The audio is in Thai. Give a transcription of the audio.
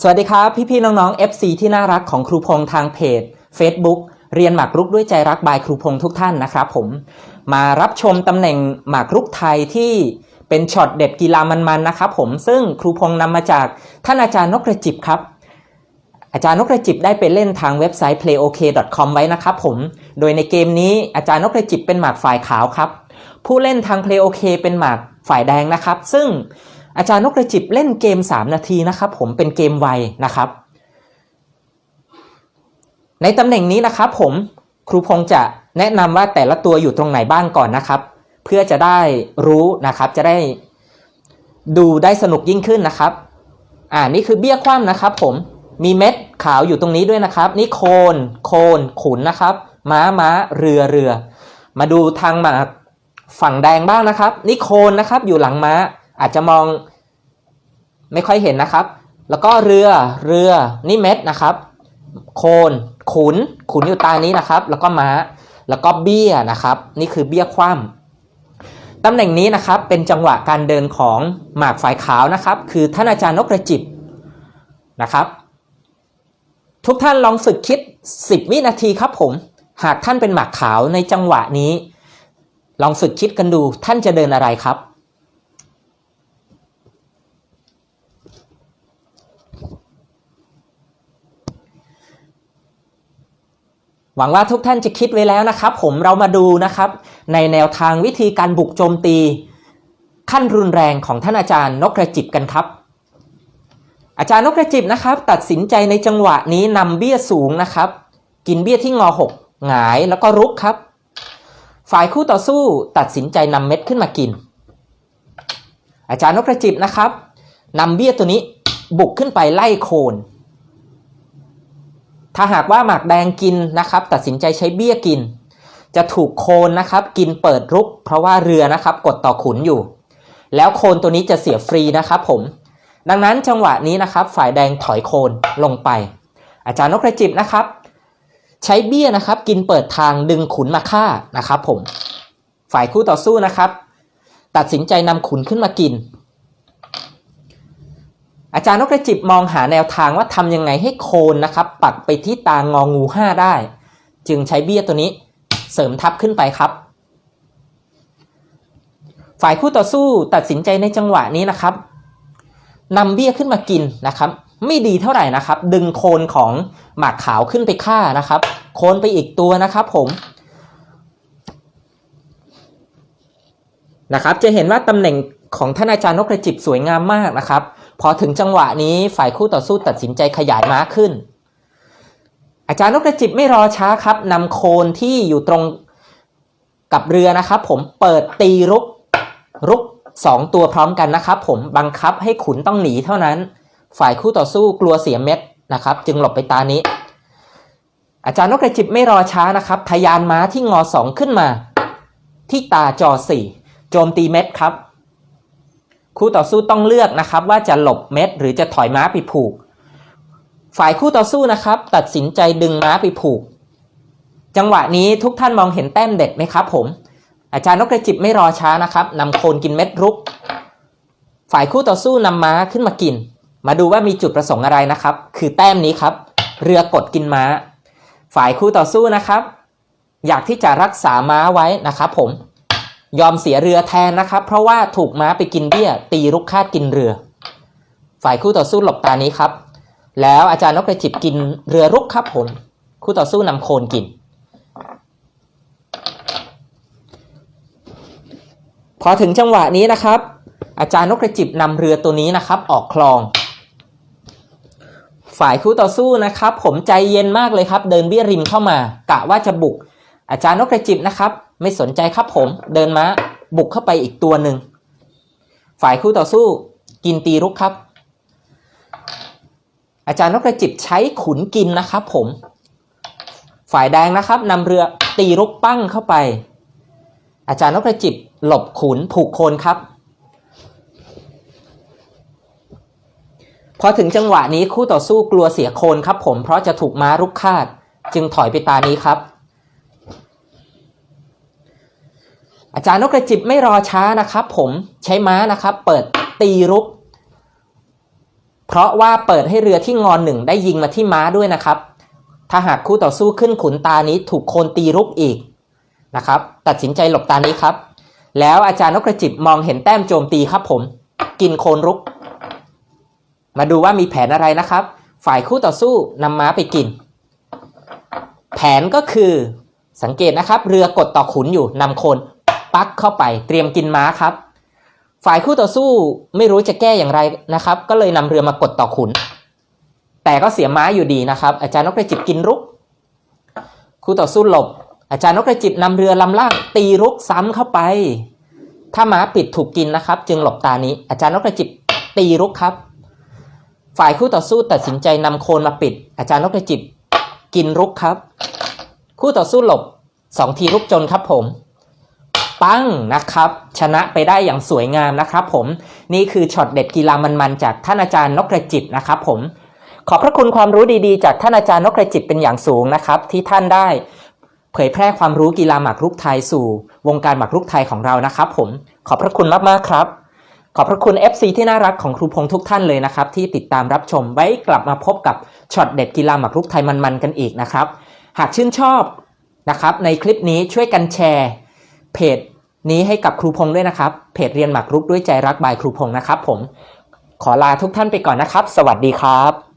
สวัสดีครับ พี่ๆน้องๆ FC ที่น่ารักของครูพงษ์ทางเพจ Facebook เรียนหมากรุกด้วยใจรักบายครูพงษ์ทุกท่านนะครับผมมารับชมตำแหน่งหมากรุกไทยที่เป็นช็อตเด็ดกีฬามันๆนะครับผมซึ่งครูพงษ์นำมาจากท่านอาจารย์นกกระจิบครับ อาจารย์นกกระจิบได้ไปเล่นทางเว็บไซต์ playok.com ไว้นะครับผมโดยในเกมนี้อาจารย์นกกระจิบเป็นหมากฝ่ายขาวครับ ผู้เล่นทาง playok เป็นหมากฝ่ายแดงนะครับ ซึ่ง อาจารย์นกกระจิบเล่นเกม 3 นาทีนะครับ ผมเป็นเกมไวนะครับ ในตำแหน่งนี้นะครับ ผมครูพงจะแนะนำว่าแต่ละตัวอยู่ตรงไหนบ้างก่อนนะครับ เพื่อจะได้รู้นะครับ จะได้ดูได้สนุกยิ่งขึ้นนะครับ อ่านี่คือเบี้ยคว่ำนะครับ ผมมีเม็ดขาวอยู่ตรงนี้ด้วยนะครับ นี่โคน โคน ขุนนะครับ ม้าม้าเรือเรือ มาดูทางมาฝั่งแดงบ้างนะครับ นี่โคนนะครับ อยู่หลังม้า อาจจะมอง ไม่ค่อยเห็นนะครับ แล้วก็เรือเรือนี่เม็ดนะครับ โคนขุนขุนอยู่ตานี้นะครับ แล้วก็ม้า แล้วก็เบี้ยนะครับ นี่คือเบี้ยคว่ำตำแหน่งนี้นะครับเป็นจังหวะการเดินของหมากฝ่ายขาวนะครับ คือท่านอาจารย์นกกระจิบนะครับ ทุกท่านลองฝึกคิด 10 วินาทีครับผม หากท่านเป็นหมากขาวในจังหวะนี้ ลองฝึกคิดกันดูท่านจะเดินอะไรครับ วังว่าทุกท่านจะคิดไว้แล้วนะครับ ผมเรามาดูนะครับ ในแนวทางวิธีการบุกโจมตี ขั้นรุนแรงของท่านอาจารย์นกกระจิบกันครับ อาจารย์นกกระจิบนะครับ ตัดสินใจในจังหวะนี้นำเบี้ยสูงนะครับ กินเบี้ยที่งอหกหงายแล้วก็รุกครับ ฝ่ายคู่ต่อสู้ตัดสินใจนำเม็ดขึ้นมากิน อาจารย์นกกระจิบนะครับนำเบี้ยตัวนี้บุกขึ้นไปไล่โคน ถ้าหากว่าหมากแดงกินนะครับ ตัดสินใจใช้เบี้ยกิน จะถูกโคนนะครับกินเปิดรุก เพราะว่าเรือนะครับกดต่อขุนอยู่ แล้วโคนตัวนี้จะเสียฟรีนะครับผม ดังนั้นจังหวะนี้นะครับ ฝ่ายแดงถอยโคนลงไป อาจารย์นกกระจิบนะครับ ใช้เบี้ยนะครับ กินเปิดทางดึงขุนมาฆ่านะครับ ผม ฝ่ายคู่ต่อสู้นะครับ ตัดสินใจนำขุนขึ้นมากิน อาจารย์นกกระจิบมองหาแนวทางว่าทำยังไงให้โคนนะครับ ปักไปที่ตางองูห้าได้ จึงใช้เบี้ยตัวนี้เสริมทับขึ้นไปครับ ฝ่ายคู่ต่อสู้ตัดสินใจในจังหวะนี้นะครับนำเบี้ยขึ้นมากินนะครับ ไม่ดีเท่าไหร่นะครับ ดึงโคนของหมากขาวขึ้นไปฆ่านะครับ โคนไปอีกตัวนะครับผมนะครับ จะเห็นว่าตำแหน่งของท่านอาจารย์นกกระจิบสวยงามมากนะครับ พอถึงจังหวะนี้ฝ่ายคู่ต่อสู้ตัดสินใจขยายม้าขึ้น อาจารย์นกกระจิบไม่รอช้าครับนำโคนที่อยู่ตรงกับเรือนะครับ ผมเปิดตีรุกรุกสองตัวพร้อมกันนะครับ ผมบังคับให้ขุนต้องหนีเท่านั้น ฝ่ายคู่ต่อสู้กลัวเสียเม็ดนะครับ จึงหลบไปตานี้ อาจารย์นกกระจิบไม่รอช้านะครับ ทยานม้าที่งอสองขึ้นมา ที่ตาจอสี่โจมตีเม็ดครับ คู่ต่อสู้ต้องเลือกนะครับว่าจะหลบเม็ดหรือจะถอยม้าไปผูก ฝ่ายคู่ต่อสู้นะครับ ตัดสินใจดึงม้าไปผูก จังหวะนี้ทุกท่านมองเห็นแต้มเด็ดไหมครับผม อาจารย์นกกระจิบไม่รอช้านะครับนำโคนกินเม็ดรุก ฝ่ายคู่ต่อสู้นำม้าขึ้นมากิน มาดูว่ามีจุดประสงค์อะไรนะครับ คือแต้มนี้ครับ เรือกดกินม้า ฝ่ายคู่ต่อสู้นะครับ อยากที่จะรักษาม้าไว้นะครับผม ยอมเสียเรือแทนนะครับ เพราะว่าถูกม้าไปกินเบี้ย ตีรุกคาดกินเรือ ฝ่ายคู่ต่อสู้หลบตานี้ครับ แล้วอาจารย์นกกระจิบกินเรือรุกครับผม คู่ต่อสู้นำโคนกิน พอถึงจังหวะนี้นะครับ อาจารย์นกกระจิบนำเรือตัวนี้นะครับ ออกคลอง ฝ่ายคู่ต่อสู้นะครับ ผมใจเย็นมากเลยครับ เดินเบี้ยริมเข้ามากะว่าจะบุก อาจารย์นกกระจิบนะครับ ไม่สนใจครับผม เดินมาบุกเข้าไปอีกตัวหนึ่ง ฝ่ายคู่ต่อสู้กินตีรุกครับ อาจารย์นกกระจิบใช้ขุนกินนะครับผม ฝ่ายแดงนะครับนำเรือตีรุกปั้งเข้าไป อาจารย์นกกระจิบหลบขุนผูกโคนครับ พอถึงจังหวะนี้คู่ต่อสู้กลัวเสียโคนครับผมเพราะจะถูกม้ารุกคาด จึงถอยไปตานี้ครับ อาจารย์นกกระจิบไม่รอช้านะครับผมใช้ม้านะครับเปิดตีรุก เพราะว่าเปิดให้เรือที่งอนหนึ่งได้ยิงมาที่ม้าด้วยนะครับ ถ้าหากคู่ต่อสู้ขึ้นขุนตานี้ถูกโคนตีรุกอีกนะครับ ตัดสินใจหลบตานี้ครับ แล้วอาจารย์นกกระจิบมองเห็นแต้มโจมตีครับผม กินโคนรุก มาดูว่ามีแผนอะไรนะครับ ฝ่ายคู่ต่อสู้นำม้าไปกิน แผนก็คือสังเกตนะครับ เรือกดต่อขุนอยู่นำโคน ปักเข้าไปเตรียมกินม้าครับ ฝ่ายคู่ต่อสู้ไม่รู้จะแก้อย่างไรนะครับ ก็เลยนำเรือมากดต่อขุน แต่ก็เสียม้าอยู่ดีนะครับ อาจารย์นกกระจิบกินรุก คู่ต่อสู้หลบ อาจารย์นกกระจิบนำเรือลำล่างตีรุกซ้ำเข้าไป ถ้าม้าปิดถูกกินนะครับ จึงหลบตานี้ อาจารย์นกกระจิบตีรุกครับ ฝ่ายคู่ต่อสู้ตัดสินใจนำโคนมาปิด อาจารย์นกกระจิบกินรุกครับ คู่ต่อสู้หลบสองทีรุกจนครับผม ปังนะครับ ชนะไปได้อย่างสวยงามนะครับผมนี่คือช็อตเด็ดกีฬามันๆจากท่านอาจารย์นกกระจิบนะครับผมขอบพระคุณความรู้ดีๆ จากท่านอาจารย์นกกระจิบเป็นอย่างสูงนะครับ ที่ท่านได้เผยแพร่ความรู้กีฬาหมากรุกไทยสู่ วงการหมากรุกไทยของเรานะครับ ผมขอบพระคุณมากๆครับ ขอบพระคุณ FC ที่น่ารักของครูพงทุกท่านเลยนะครับ ที่ติดตามรับชมไว้กลับมาพบกับช็อตเด็ดกีฬาหมากรุกไทยมันๆกันอีกนะครับ หากชื่นชอบนะครับในคลิปนี้ช่วยกันแชร์เพจ นี้ให้กับครูพงษ์ด้วยนะครับ เพจเรียนหมากรุกด้วยใจรักบายครูพงษ์นะครับผม ขอลาทุกท่านไปก่อนนะครับ สวัสดีครับ